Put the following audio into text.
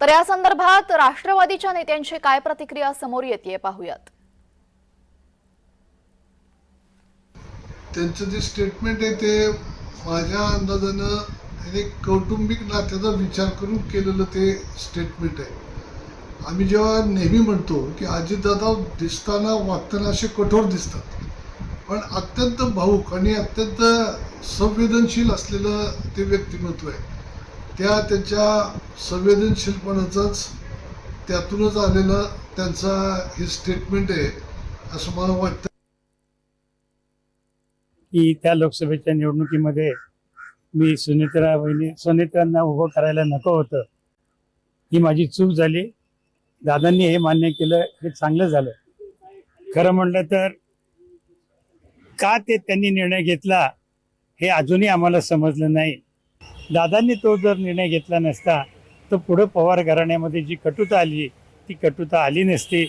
तर या संदर्भात राष्ट्रवादीच्या नेत्यांची काय प्रतिक्रिया समोर येते पाहूयात. त्यांचं जे स्टेटमेंट आहे ते माझ्या अंदाजानं एक कौटुंबिक नात्याचा विचार करून केलेलं ते स्टेटमेंट आहे. आम्ही जेव्हा नेहमी म्हणतो की अजितदादा दिसताना वागताना असे कठोर दिसतात. पण अत्यंत भाऊक आणि अत्यंत संवेदनशील असलेलं ते व्यक्तिमत्व आहे. त्या त्यांच्या संवेदनशीलपणाचाच त्यातूनच आलेलं त्यांचा हे स्टेटमेंट आहे असं मला वाटतं. की त्या लोकसभेच्या निवडणुकीमध्ये मी सुनेत्रा वहिनी सुनेत्रांना उभं करायला नको होतं. ही माझी चूक झाली. दादांनी हे मान्य केलं हे चांगलं झालं. खरं म्हणलं तर का ते त्यांनी निर्णय घेतला हे अजूनही आम्हाला समजलं नाही. दादांनी तो जर निर्णय घेतला नसता तर पुढं पवार घराण्यामध्ये जी कटुता आली ती कटुता आली नसती.